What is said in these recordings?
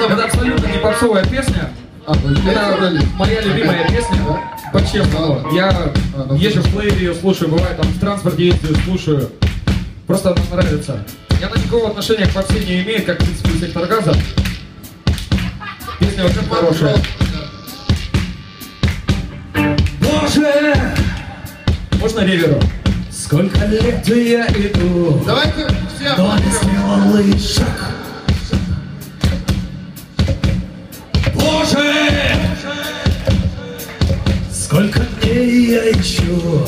Это абсолютно не попсовая песня. А, Это моя любимая песня. По-честному. Я езжу в плеере, ее слушаю, бывает там в транспорте ездию, слушаю. Просто она нравится. И она никакого отношения к попсе не имеет, как, в принципе, сектор газа. Песня очень хорошая. Боже! Можно реверу? Сколько лет я иду, Давайте все но не сделал я ищу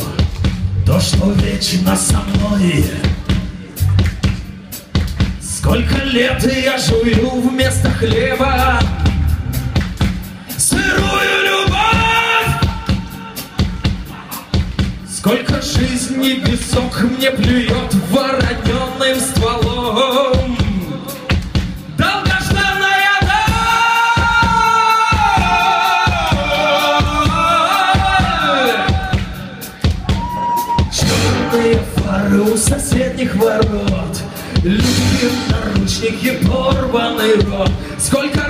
то, что вечно со мной. Сколько лет я жую вместо хлеба сырую любовь. Сколько жизни песок мне плюет вороненным ворот Люди наручники, порванный рот. Сколько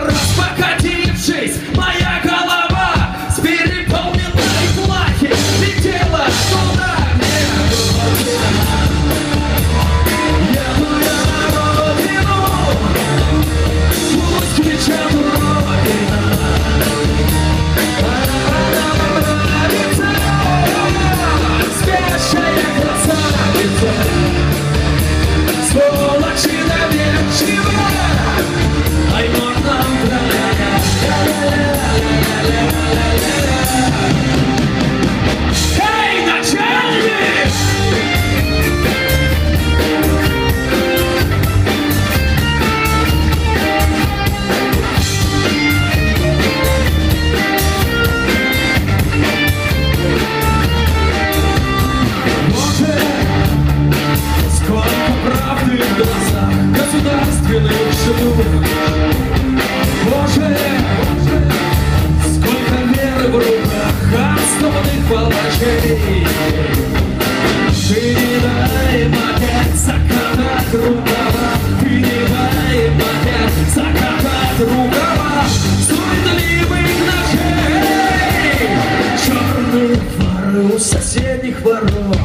пожары у соседних ворот.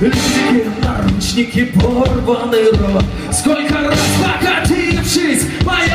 Лики, наручники, порванный рот. Сколько раз покатившись, моя